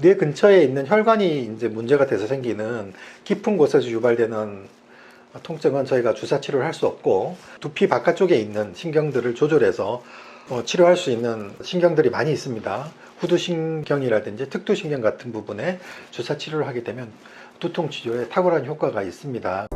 뇌 근처에 있는 혈관이 이제 문제가 돼서 생기는 깊은 곳에서 유발되는 통증은 저희가 주사 치료를 할 수 없고 두피 바깥쪽에 있는 신경들을 조절해서 어, 치료할 수 있는 신경들이 많이 있습니다. 후두신경이라든지 특두신경 같은 부분에 주사 치료를 하게 되면 두통 치료에 탁월한 효과가 있습니다.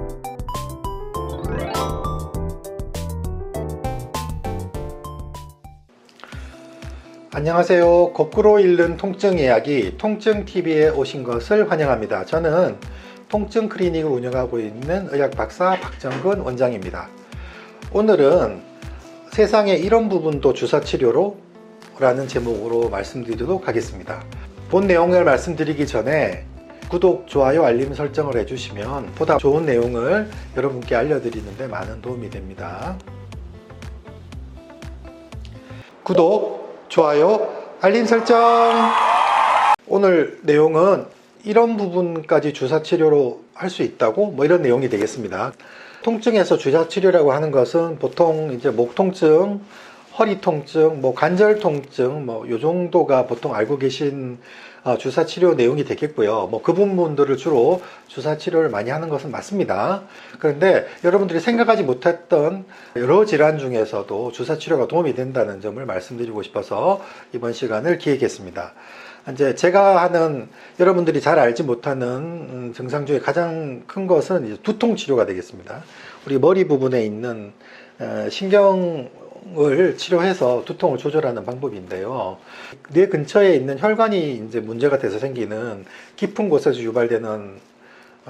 안녕하세요. 거꾸로 읽는 통증 이야기 통증TV에 오신 것을 환영합니다. 저는 통증 클리닉을 운영하고 있는 의학 박사 박정근 원장입니다. 오늘은 세상에 이런 부분도 주사 치료로 라는 제목으로 말씀드리도록 하겠습니다. 본 내용을 말씀드리기 전에 구독, 좋아요, 알림 설정을 해주시면 보다 좋은 내용을 여러분께 알려드리는데 많은 도움이 됩니다. 구독, 좋아요, 알림 설정. 오늘 내용은 이런 부분까지 주사 치료로 할 수 있다고 뭐 이런 내용이 되겠습니다. 통증에서 주사 치료라고 하는 것은 보통 이제 목 통증, 허리 통증, 뭐 관절 통증, 뭐 요 정도가 보통 알고 계신 어, 주사 치료 내용이 되겠고요. 뭐그 부분들을 주로 주사 치료를 많이 하는 것은 맞습니다. 그런데 여러분들이 생각하지 못했던 여러 질환 중에서도 주사 치료가 도움이 된다는 점을 말씀드리고 싶어서 이번 시간을 기획했습니다. 이제 제가 하는 여러분들이 잘 알지 못하는 음, 증상 중에 가장 큰 것은 두통 치료가 되겠습니다. 우리 머리 부분에 있는 어, 신경 을 치료해서 두통을 조절하는 방법인데요. 뇌 근처에 있는 혈관이 이제 문제가 돼서 생기는 깊은 곳에서 유발되는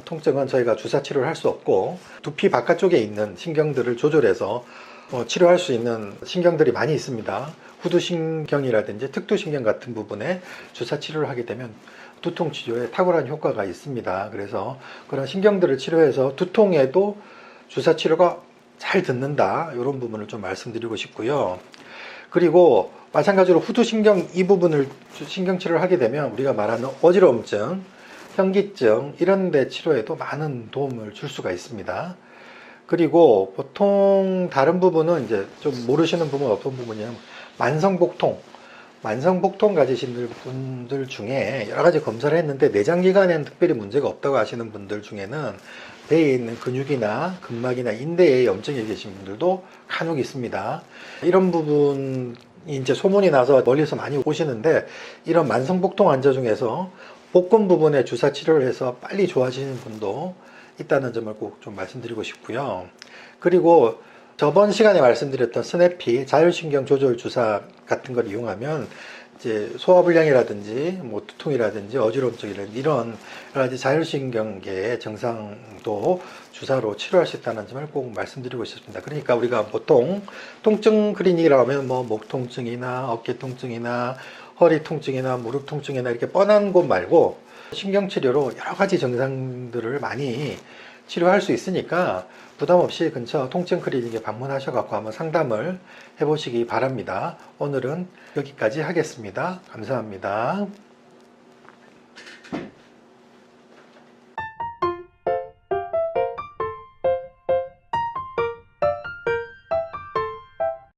통증은 저희가 주사 치료를 할 수 없고 두피 바깥쪽에 있는 신경들을 조절해서 어, 치료할 수 있는 신경들이 많이 있습니다. 후두신경이라든지 특두신경 같은 부분에 주사 치료를 하게 되면 두통 치료에 탁월한 효과가 있습니다. 그래서 그런 신경들을 치료해서 두통에도 주사 치료가 잘 듣는다. 이런 부분을 좀 말씀드리고 싶고요. 그리고 마찬가지로 후두신경 이 부분을 신경 치료를 하게 되면 우리가 말하는 어지러움증, 현기증 이런 데 치료에도 많은 도움을 줄 수가 있습니다. 그리고 보통 다른 부분은 이제 좀 모르시는 부분은 어떤 부분이냐면 만성복통, 만성복통 가지신 분들 중에 여러 가지 검사를 했는데 내장기관에는 특별히 문제가 없다고 하시는 분들 중에는 배에 있는 근육이나 근막이나 인대에 염증이 계신 분들도 간혹 있습니다. 이런 부분이 이제 소문이 나서 멀리서 많이 오시는데 이런 만성복통 환자 중에서 복근 부분에 주사 치료를 해서 빨리 좋아지는 분도 있다는 점을 꼭 좀 말씀드리고 싶고요. 그리고 저번 시간에 말씀드렸던 스냅피 자율신경 조절 주사 같은 걸 이용하면 이제 소화불량이라든지 뭐 두통이라든지 어지러움증이라든지 이런 여러 가지 자율신경계의 증상도 주사로 치료할 수 있다는 점을 꼭 말씀드리고 싶습니다. 그러니까 우리가 보통 통증 클리닉이라고 하면 뭐 목 통증이나 어깨 통증이나 허리 통증이나 무릎 통증이나 이렇게 뻔한 곳 말고 신경치료로 여러 가지 증상들을 많이 치료할 수 있으니까 부담 없이 근처 통증 클리닉에 방문하셔갖고 한번 상담을 해보시기 바랍니다. 오늘은 여기까지 하겠습니다. 감사합니다.